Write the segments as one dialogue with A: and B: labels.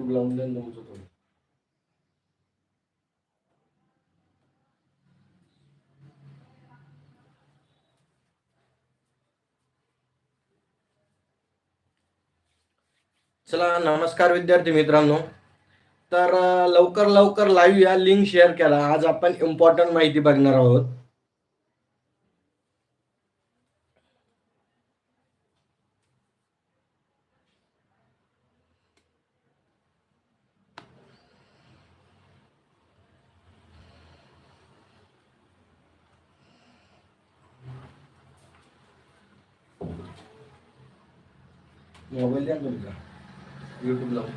A: YouTube लावून द्या तुमचं चला नमस्कार विद्यार्थी मित्रांनो. तर लवकर लवकर लाईव्ह या लिंक शेअर केला. आज आपण इम्पॉर्टंट माहिती बघणार आहोत. द्या ना तुमचा. यूट्यूब लावून.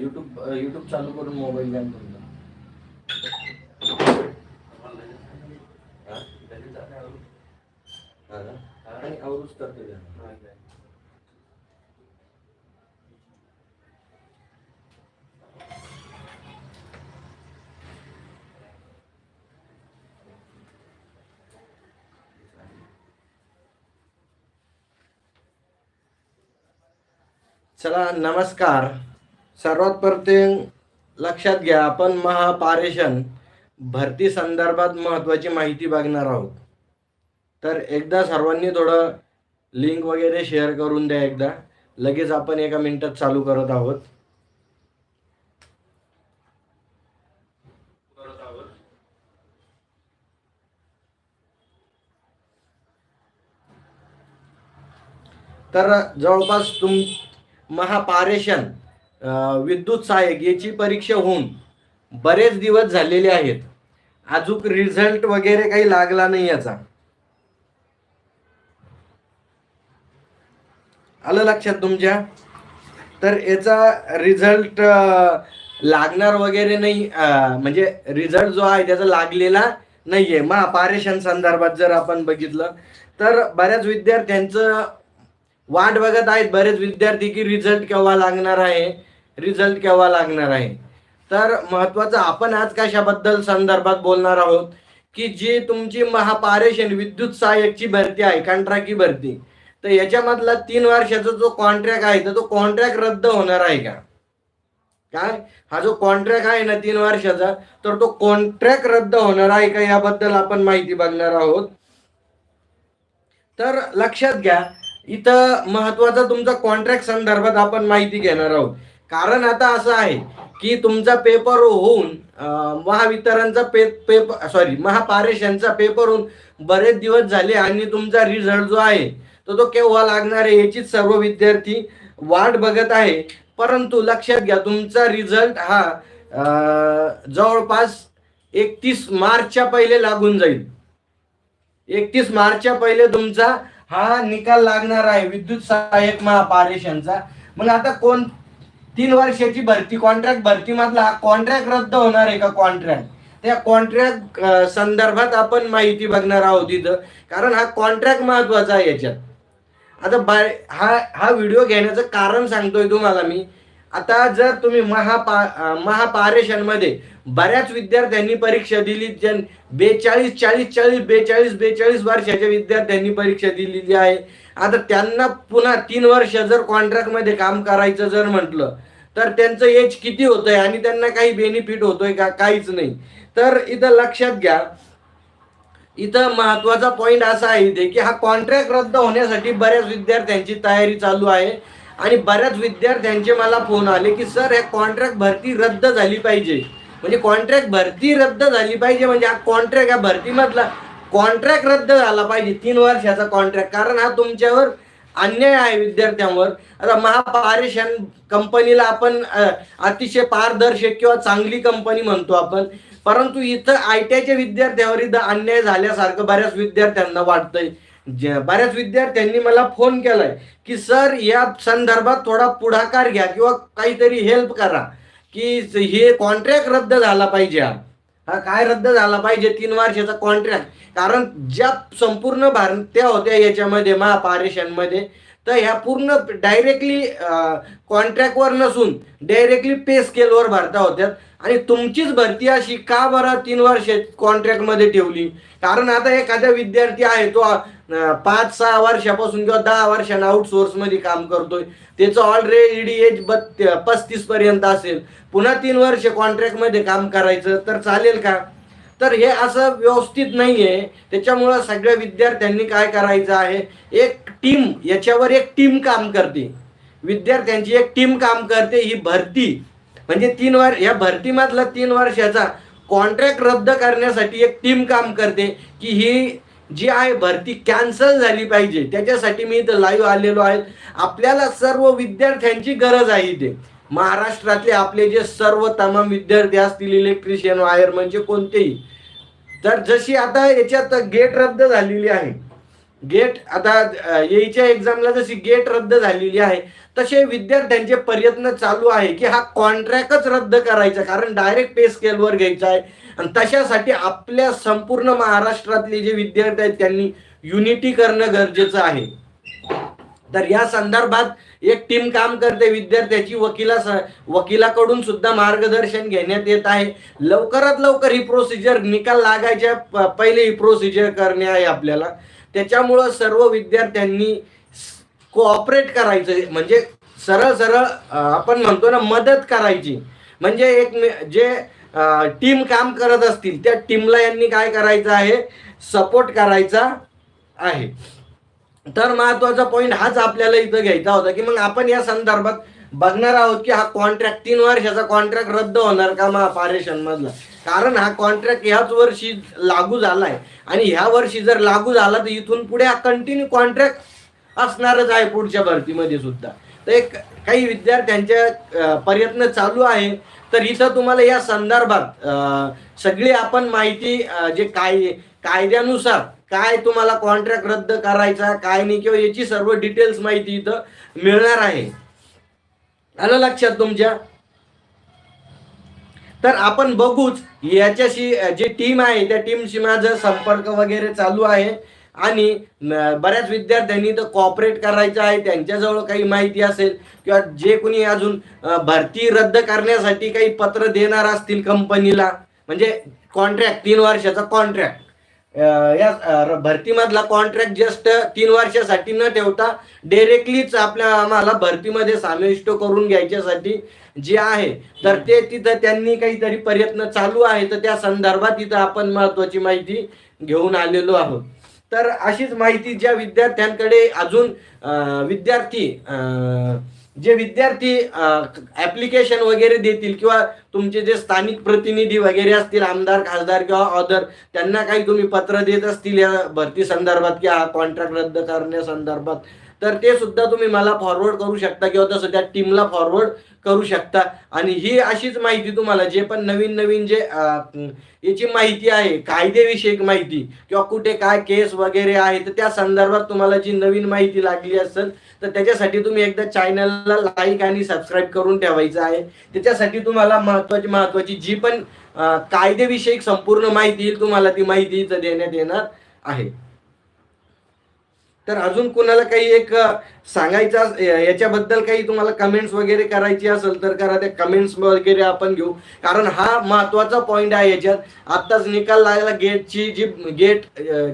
A: यूट्यूब यूट्यूब चालू करून मोबाईल द्या ना तुमचा. आणि आवरूच करतो ते द्या. चला नमस्कार. सर्वात प्रथम लक्षात घ्या आपण महापारेषण भरती संदर्भात महत्त्वाची माहिती बघणार आहोत. तर एकदा सर्वांनी थोडं लिंक वगैरे शेअर करून द्या एकदा. लगेच आपण एका मिनिटात चालू करत आहोत. तर जवळपास तुम महापारेषण विद्युत सहाय्यक याची परीक्षा होऊन बरेच दिवस झालेले आहेत. अजून रिझल्ट वगैरे काही लागला नाही याचा. आलं लक्षात तुमच्या? तर याचा रिझल्ट लागणार वगैरे नाही म्हणजे रिझल्ट जो आहे त्याचा लागलेला नाहीये. महापारेषण संदर्भात जर आपण बघितलं तर बऱ्याच विद्यार्थ्यांचं वाट बघत आहेत बरेच विद्यार्थी की रिझल्ट केव्हा लागणार आहे? रिझल्ट केव्हा लागणार आहे? तर महत्वाचं आपण आज कशाबद्दल संदर्भात बोलणार आहोत? की जी तुमची महापारेषण विद्युत सहाय्यकची भरती आहे कॉन्ट्रॅक्टची भरती तर याच्यामधला तीन वर्षाचा जो कॉन्ट्रॅक्ट आहे तर तो कॉन्ट्रॅक्ट रद्द होणार आहे का? काय? हा जो कॉन्ट्रॅक्ट आहे ना तीन वर्षाचा तर तो कॉन्ट्रॅक्ट रद्द होणार आहे का याबद्दल आपण माहिती बघणार आहोत. तर लक्षात घ्या इथं महत्त्वाचा तुमचा कॉन्ट्रॅक्ट संदर्भात आपण माहिती घेणार आहोत. कारण आता असं आहे की तुमचा पेपर होऊन महावितरणचा पे पेपर सॉरी महापारेषणचा पेपर होऊन बरेच दिवस झाले आणि तुमचा रिझल्ट जो आहे तो तो केव्हा लागणार आहे याचीच सर्व विद्यार्थी वाट बघत आहे. परंतु लक्षात घ्या तुमचा रिझल्ट हा जवळपास एकतीस मार्चच्या पहिले लागून जाईल. एकतीस मार्चच्या पहिले तुमचा हा निकाल लागणार आहे. विद्युत सहाय्यक महापारेषणचा. मग आता कोण? तीन वर्षाची भरती कॉन्ट्रॅक्ट भरती मधला हा कॉन्ट्रॅक्ट रद्द होणार आहे का कॉन्ट्रॅक्ट त्या कॉन्ट्रॅक्ट संदर्भात आपण माहिती बघणार आहोत इथं. कारण हा कॉन्ट्रॅक्ट महत्त्वाचा आहे याच्यात. आता बाय हा हा व्हिडिओ घेण्याचं कारण सांगतोय तुम्हाला मी. आता जर तुम्ही महापा महापारेषणमध्ये बऱ्याच विद्यार्थ्यांनी परीक्षा दिली ज्यां बेचाळीस चाळीस चाळीस बेचाळीस बेचाळीस वर्षाच्या विद्यार्थ्यांनी परीक्षा दिलेली आहे. आता त्यांना पुन्हा तीन वर्ष जर कॉन्ट्रॅक्टमध्ये काम करायचं जर म्हटलं तर त्यांचं एज किती होतंय आणि त्यांना काही बेनिफिट होतोय का? काहीच नाही. तर इथं लक्षात घ्या इथं महत्त्वाचा पॉईंट असा आहे इथे की हा कॉन्ट्रॅक्ट रद्द होण्यासाठी बऱ्याच विद्यार्थ्यांची तयारी चालू आहे. आणि बऱ्याच विद्यार्थ्यांचे मला फोन आले की सर हे कॉन्ट्रॅक्ट भरती रद्द झाली पाहिजे. म्हणजे कॉन्ट्रॅक्ट भरती रद्द झाली पाहिजे म्हणजे हा कॉन्ट्रॅक्ट या भरतीमधला कॉन्ट्रॅक्ट रद्द झाला पाहिजे. तीन वर्षाचा कॉन्ट्रॅक्ट कारण हा तुमच्यावर अन्याय आहे विद्यार्थ्यांवर. आता महापारेषण कंपनीला आपण अतिशय पारदर्शक किंवा चांगली कंपनी म्हणतो आपण. परंतु इथं आय टी आयच्या विद्यार्थ्यावर इथं अन्याय झाल्यासारखं बऱ्याच विद्यार्थ्यांना वाटतंय. बऱ्याच विद्यार्थ्यांनी मला फोन केलाय की सर या संदर्भात थोडा पुढाकार घ्या किंवा काहीतरी हेल्प करा की हे कॉन्ट्रॅक्ट रद्द झाला पाहिजे हा. काय रद्द झाला पाहिजे? तीन वर्षाचा कॉन्ट्रॅक्ट कारण ज्या संपूर्ण भारत्या होत्या याच्यामध्ये महापारेषणमध्ये तर ह्या पूर्ण डायरेक्टली कॉन्ट्रॅक्टवर नसून डायरेक्टली पे स्केलवर भरता होत्यात. आणि तुमचीच भरती अशी का बरं तीन वर्ष कॉन्ट्रॅक्टमध्ये ठेवली? कारण आता एखादा विद्यार्थी आहे तो पाच सहा वर्षापासून किंवा दहा वर्षांना आउटसोर्समध्ये काम करतोय. त्याचं ऑलरेडी एज बत्त पस्तीसपर्यंत असेल. पुन्हा तीन वर्ष कॉन्ट्रॅक्टमध्ये काम करायचं तर चालेल का? तर हे असं व्यवस्थित नाही आहे त्याच्यामुळं सगळ्या विद्यार्थ्यांनी काय करायचं आहे? एक टीम याच्यावर एक टीम काम करते. विद्यार्थ्यांची एक टीम काम करते ही भरती. म्हणजे तीन वर या भरतीमधला तीन वर्षाचा कॉन्ट्रॅक्ट रद्द करण्यासाठी एक टीम काम करते की ही जी आहे भरती कॅन्सल झाली पाहिजे. त्याच्यासाठी मी इथं लाईव्ह आलेलो आहे. आपल्याला सर्व विद्यार्थ्यांची गरज आहे इथे. महाराष्ट्रातले आपले जे सर्व तमाम विद्यार्थी असतील इलेक्ट्रिशियन वायर म्हणजे कोणतेही. तर जशी आता याच्यात गेट रद्द झालेली आहे. गेट आता अ, येईच्या एक्झामला जशी गेट रद्द झालेली आहे तसे विद्यार्थ्यांचे प्रयत्न चालू आहे की हा कॉन्ट्रॅक्टच रद्द करायचा कारण डायरेक्ट पे स्केलवर घ्यायचा आहे. आणि तशासाठी आपल्या संपूर्ण महाराष्ट्रातले जे विद्यार्थी आहेत त्यांनी युनिटी करणं गरजेचं आहे. तर या संदर्भात एक टीम काम करते विद्यार्थ्याची वकिला वकिलाकडून सुद्धा मार्गदर्शन घेण्यात येत आहे. लवकरात लवकर ही प्रोसिजर निकाल लागायच्या प- पहिले ही प्रोसिजर करणे आहे आपल्याला. त्याच्यामुळं सर्व विद्यार्थ्यांनी कोऑपरेट करायचं. म्हणजे सरळ सरळ आपण म्हणतो ना मदत करायची. म्हणजे एक मे- जे टीम काम करत असतील त्या टीमला यांनी काय करायचं आहे? सपोर्ट करायचा आहे. तर महत्त्वाचा पॉईंट हाच आपल्याला इथं घ्यायचा होता की मग आपण या संदर्भात बघणार आहोत की हा कॉन्ट्रॅक्ट तीन वर्षाचा कॉन्ट्रॅक्ट रद्द होणार का महापारेशन मधला? कारण हा कॉन्ट्रॅक्ट ह्याच वर्षी लागू झालाय. आणि ह्या वर्षी जर लागू झाला तर इथून पुढे हा कंटिन्यू कॉन्ट्रॅक्ट असणारच आहे पुढच्या भरतीमध्ये सुद्धा. तर एक काही विद्यार्थ्यांच्या प्रयत्न चालू आहे. तर इथं तुम्हाला या संदर्भात सगळी आपण माहिती जे काय कायद्यानुसार काय तुम्हाला कॉन्ट्रॅक्ट रद्द करायचा काय नाही किंवा याची सर्व डिटेल्स माहिती इथं मिळणार आहे. आलं लक्षात तुमच्या? तर आपण बघूच याच्याशी जी टीम आहे त्या टीमशी माझा संपर्क वगैरे चालू आहे. आणि बऱ्याच विद्यार्थ्यांनी तर कॉपरेट करायचं आहे त्यांच्याजवळ काही माहिती असेल किंवा जे कोणी अजून भरती रद्द करण्यासाठी काही पत्र देणार असतील कंपनीला म्हणजे कॉन्ट्रॅक्ट तीन वर्षाचा कॉन्ट्रॅक्ट या भरतीमधला कॉन्ट्रॅक्ट जस्ट तीन वर्षासाठी न ठेवता डायरेक्टलीच आपल्या आम्हाला भरतीमध्ये समाविष्ट करून घ्यायच्यासाठी जे आहे तर ते तिथं त्यांनी काहीतरी प्रयत्न चालू आहे तर त्या संदर्भात तिथं आपण महत्वाची माहिती घेऊन आलेलो आहोत. तर अशीच माहिती ज्या विद्यार्थ्यांकडे अजून विद्यार्थी जे विद्यार्थी ऍप्लिकेशन वगैरे देतील किंवा तुमचे जे स्थानिक प्रतिनिधी वगैरे असतील आमदार खासदार किंवा ऑदर त्यांना काही तुम्ही पत्र देत असतील या भरती संदर्भात किंवा कॉन्ट्रॅक्ट रद्द करण्यासंदर्भात तर ते सुद्धा तुम्ही मला फॉरवर्ड करू शकता किंवा तसं त्या टीमला फॉरवर्ड करू शकता. आणि ही अशीच माहिती तुम्हाला जे पण नवीन नवीन जे याची माहिती आहे कायदेविषयक माहिती किंवा कुठे काय केस वगैरे आहे तर त्या संदर्भात तुम्हाला जी नवीन माहिती लागली असेल तर त्याच्यासाठी तुम्ही एकदा चॅनलला लाईक आणि सबस्क्राईब करून ठेवायचं आहे. त्याच्यासाठी तुम्हाला महत्वाची महत्वाची जी पण कायदेविषयक संपूर्ण माहिती येईल तुम्हाला ती माहिती देण्यात येणार आहे. तर अजून कुणाला काही एक सांगायचा सांगायचं याच्याबद्दल काही तुम्हाला कमेंट्स वगैरे करायची असेल तर करा त्या कमेंट्स वगैरे आपण घेऊ. कारण हा महत्त्वाचा पॉईंट आहे याच्यात. आत्ताच निकाल लागला गेटची जी गेट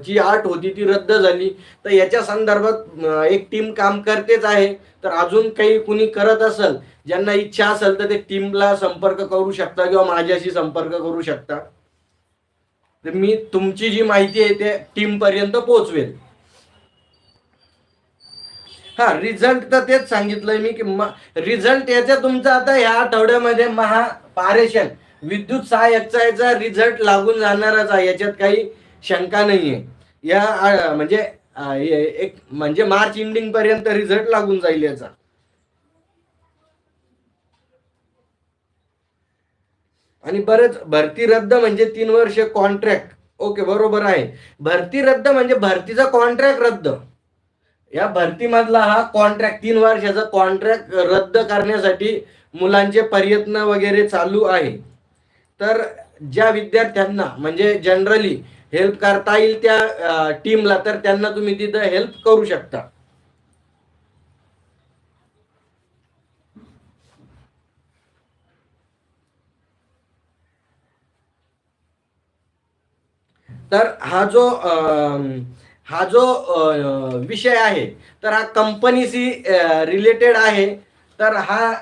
A: जी आर्ट आठ होती ती रद्द झाली. तर याच्या संदर्भात एक टीम काम करतेच आहे. तर अजून काही कुणी करत असेल ज्यांना इच्छा असेल तर ते टीमला संपर्क करू शकता किंवा माझ्याशी संपर्क करू शकता. तर मी तुमची जी माहिती आहे ते टीम पर्यंत पोहोचवेल. हा रिझल्ट तर तेच सांगितलंय मी की रिझल्ट याचा तुमचा आता ह्या आठवड्यामध्ये महापारेषण विद्युत सहाय्यकचा याचा रिझल्ट लागून जाणारच आहे याच्यात काही शंका नाहीये. या म्हणजे एक म्हणजे मार्च एंडिंग पर्यंत रिझल्ट लागून जाईल याचा. आणि बरेच भरती रद्द म्हणजे तीन वर्ष कॉन्ट्रॅक्ट ओके बरोबर आहे. भरती रद्द म्हणजे भरतीचा कॉन्ट्रॅक्ट रद्द. या भरतीमधला हा कॉन्ट्रॅक्ट तीन वर्षाचा कॉन्ट्रॅक्ट रद्द करण्यासाठी मुलांचे प्रयत्न वगैरे चालू आहे. तर ज्या विद्यार्थ्यांना म्हणजे जनरली हेल्प करता येईल त्या टीमला तर त्यांना तुम्ही तिथं हेल्प करू शकता. तर हा जो आ, हा जो विषय आहे तर हा कंपनीशी रिलेटेड आहे. तर हा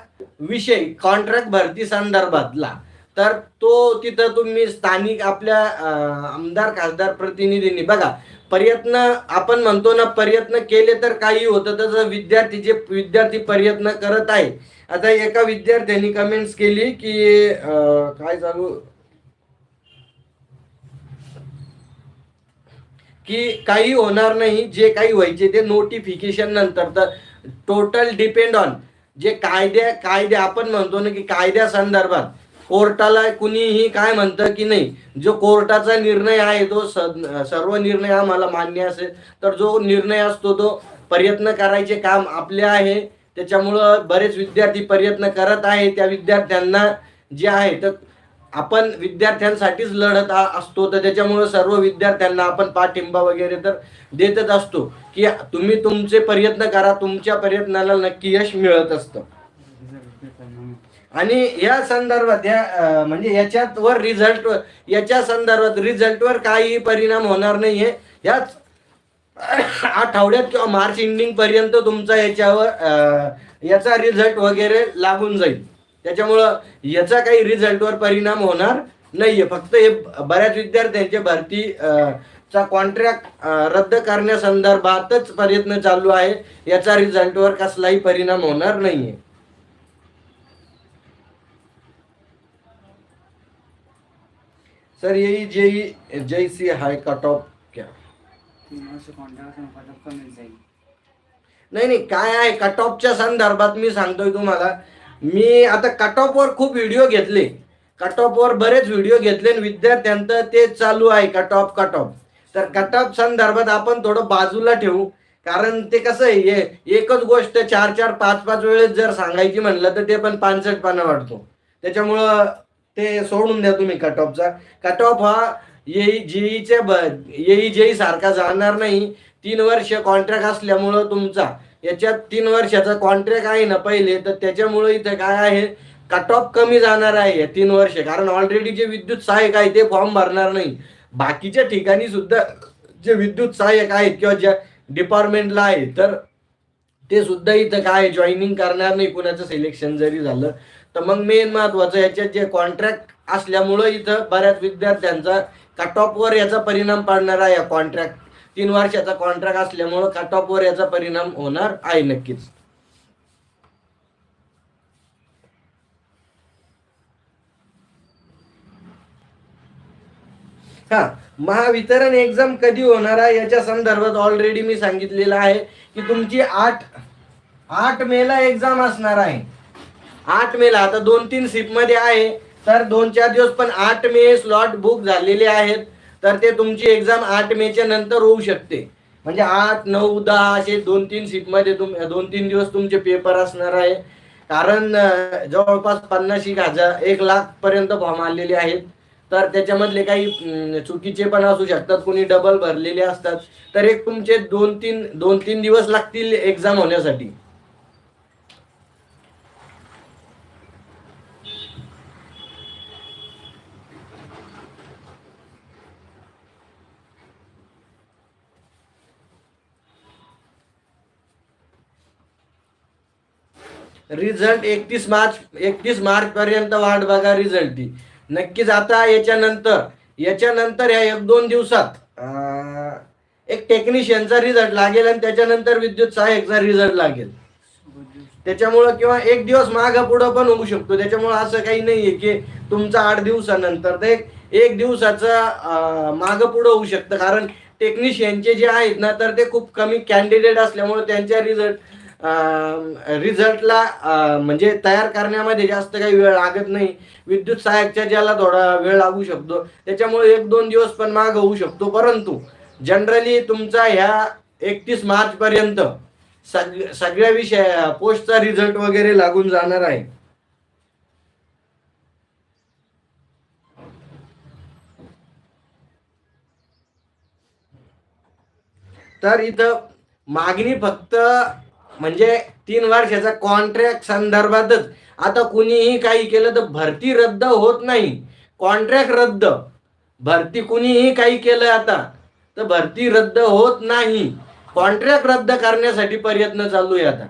A: विषय कॉन्ट्रॅक्ट भरती संदर्भातला तर तो तिथं तुम्ही स्थानिक आपल्या आमदार खासदार प्रतिनिधींनी बघा प्रयत्न आपण म्हणतो ना प्रयत्न केले तर काही होतं. तसं विद्यार्थी जे विद्यार्थी प्रयत्न करत आहे आता एका विद्यार्थ्यांनी कमेंट्स केली की काय चालू? की काही होणार नाही जे काही व्हायचे ते नोटिफिकेशन नंतर. तर टोटल डिपेंड ऑन जे कायद्या कायदे आपण म्हणतो ना की कायद्या संदर्भात कोर्टाला कुणीही काय म्हणतं की नाही जो कोर्टाचा निर्णय आहे तो स- सर्व निर्णय आम्हाला मान्य असेल तर जो निर्णय असतो तो प्रयत्न करायचे काम आपले आहे. त्याच्यामुळं बरेच विद्यार्थी प्रयत्न करत आहे त्या विद्यार्थ्यांना जे आहे तर आपण विद्यार्थ्यांसाठीच लढत असतो तर त्याच्यामुळे सर्व विद्यार्थ्यांना आपण पाठिंबा वगैरे तर देतच असतो की तुम्ही तुमचे प्रयत्न करा तुमच्या प्रयत्नाला नक्की यश मिळत असतं. आणि या संदर्भात या म्हणजे याच्यात वर रिझल्ट याच्या संदर्भात रिझल्टवर काही परिणाम होणार नाहीये. याच आठवड्यात किंवा मार्च एंडिंग पर्यंत तुमचा याच्यावर याचा रिझल्ट वगैरे लागून जाईल. त्याच्यामुळं याचा काही रिझल्टवर परिणाम होणार नाहीये. फक्त हे बऱ्याच विद्यार्थ्यांचे भरती चा कॉन्ट्रॅक्ट रद्द करण्यासंदर्भातच प्रयत्न चालू आहे. याचा रिझल्टवर कसलाही परिणाम होणार नाहीये. सर यही जेई जैसी हाय कट ऑफ क्या? नाही नाही काय आहे कट ऑफच्या संदर्भात मी सांगतोय तुम्हाला. मी आता कट ऑफवर खूप व्हिडिओ घेतले. कट ऑफवर बरेच व्हिडिओ घेतले आणि विद्यार्थ्यांचं ते चालू आहे कट ऑफ कट ऑफ तर कट ऑफ संदर्भात आपण थोडं बाजूला ठेवू. कारण ते कसं आहे हे एकच गोष्ट चार चार पाच पाच वेळेस जर सांगायची म्हणलं तर ते पण पानसटपणा वाटतो त्याच्यामुळं ते सोडून द्या तुम्ही कट ऑफचा कट ऑफ हा येई जेईच्या ब येई जेई सारखा जाणार नाही. तीन वर्ष कॉन्ट्रॅक्ट असल्यामुळं तुमचा. याच्यात तीन वर्षाचा कॉन्ट्रॅक्ट आहे ना पहिले तर त्याच्यामुळं इथं काय आहे? कट ऑफ कमी जाणार आहे या तीन वर्ष. कारण ऑलरेडी जे विद्युत सहाय्यक आहे ते फॉर्म भरणार नाही. बाकीच्या ठिकाणी सुद्धा जे विद्युत सहाय्यक आहेत किंवा ज्या डिपार्टमेंटला आहे तर ते सुद्धा इथं काय जॉईनिंग करणार नाही. कुणाचं सिलेक्शन जरी झालं तर मग मेन महत्वाचं याच्यात जे कॉन्ट्रॅक्ट असल्यामुळं इथं बऱ्याच विद्यार्थ्यांचा कट ऑफवर याचा परिणाम पडणार आहे या कॉन्ट्रॅक्ट तीन वर्षाचा कॉन्ट्रॅक्ट असल्यामुळं कट ऑफवर याचा परिणाम होणार आहे नक्कीच. हा महावितरण एक्झाम कधी होणार आहे याच्या संदर्भात ऑलरेडी मी सांगितलेलं आहे की तुमची आठ आठ मेला एक्झाम असणार आहे. आठ मेला आता दोन तीन शिपमध्ये मध्ये आहे तर दोन चार दिवस पण आठ मे स्लॉट बुक झालेले आहेत. तर ते तुमची एक्झाम आठ मेच्या नंतर होऊ शकते. म्हणजे आठ नऊ दहा असे दोन तीन सीटमध्ये तुम दोन तीन दिवस तुमचे पेपर असणार आहे. कारण जवळपास पन्नास एक हजार एक लाख पर्यंत फॉर्म आलेले आहेत. तर त्याच्यामधले काही चुकीचे पण असू शकतात. कोणी डबल भरलेले असतात. तर एक तुमचे दोन तीन दोन तीन दिवस लागतील एक्झाम होण्यासाठी. रिझल्ट एकतीस मार्च एकतीस मार्च पर्यंत वाट बघा रिझल्टची नक्कीच आता याच्यानंतर याच्यानंतर या एक दोन दिवसात एक टेक्निशियनचा रिझल्ट लागेल आणि त्याच्यानंतर विद्युत सहाय्यकचा रिझल्ट लागेल. त्याच्यामुळं किंवा एक दिवस माग पुढं पण होऊ शकतो. त्याच्यामुळं असं काही नाहीये की तुमचा आठ दिवसानंतर तर एक एक दिवसाचं माग पुढं होऊ शकतं. कारण टेक्निशियनचे जे आहेत ना तर ते खूप कमी कॅन्डिडेट असल्यामुळे त्यांच्या रिझल्ट रिझल्टला म्हणजे तयार करण्यामध्ये जास्त काही वेळ लागत नाही. विद्युत सहाय्यकच्या ज्याला थोडा वेळ लागू शकतो त्याच्यामुळे एक दोन दिवस पण माग होऊ शकतो. परंतु जनरली तुमचा ह्या एकतीस मार्च पर्यंत सग सगळ्या विषय पोस्टचा रिझल्ट वगैरे लागून जाणार आहे. तर इथं मागणी फक्त म्हणजे तीन वर्षाचा कॉन्ट्रॅक्ट संदर्भातच. आता कुणीही काही केलं तर भरती रद्द होत नाही. कॉन्ट्रॅक्ट रद्द. भरती कुणीही काही केलं आता तर भरती रद्द होत नाही. कॉन्ट्रॅक्ट रद्द करण्यासाठी प्रयत्न चालू आहे आता.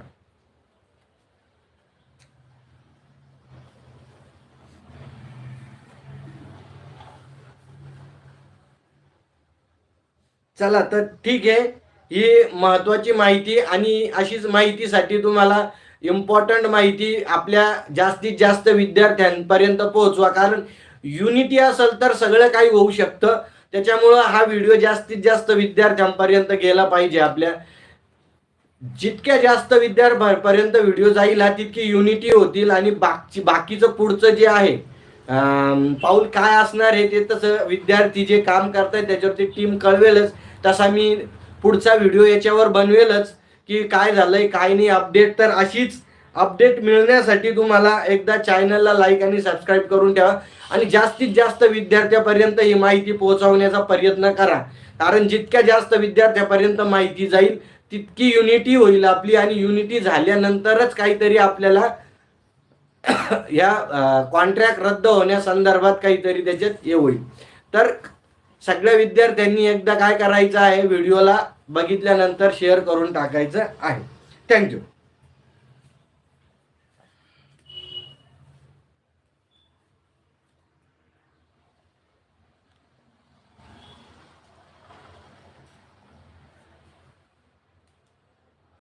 A: चला तर ठीक आहे. ही महत्वाची माहिती आणि अशीच माहितीसाठी तुम्हाला इम्पॉर्टंट माहिती आपल्या जास्तीत जास्त विद्यार्थ्यांपर्यंत पोहोचवा. कारण युनिटी असेल तर सगळं काही होऊ शकतं. त्याच्यामुळं हा व्हिडिओ जास्तीत जास्त विद्यार्थ्यांपर्यंत गेला पाहिजे आपल्या. जितक्या जास्त विद्यार्थ्यांपर्यंत व्हिडिओ जाईल हा तितकी युनिटी होतील आणि बाकी बाकीचं पुढचं जे आहे पाऊल काय असणार हे ते तसं विद्यार्थी जे काम करतायत त्याच्यावरती टीम कळवेलच. तसा मी पुढचा व्हिडिओ याच्यावर बनवेलच की काय झालंय काय नाही अपडेट तर अशीच. अपडेट मिळण्यासाठी तुम्हाला एकदा चॅनलला लाईक आणि सबस्क्राईब करून ठेवा. आणि जास्तीत जास्त विद्यार्थ्यापर्यंत ही माहिती पोहोचवण्याचा प्रयत्न करा. कारण जितक्या जास्त विद्यार्थ्यापर्यंत माहिती जाईल तितकी युनिटी होईल आपली आणि युनिटी झाल्यानंतरच काहीतरी आपल्याला या कॉन्ट्रॅक्ट रद्द होण्यासंदर्भात काहीतरी त्याच्यात हे होईल. तर सगळ्या विद्यार्थ्यांनी एकदा काय करायचं आहे? व्हिडिओला बघितल्यानंतर शेअर करून टाकायचं आहे. थँक्यू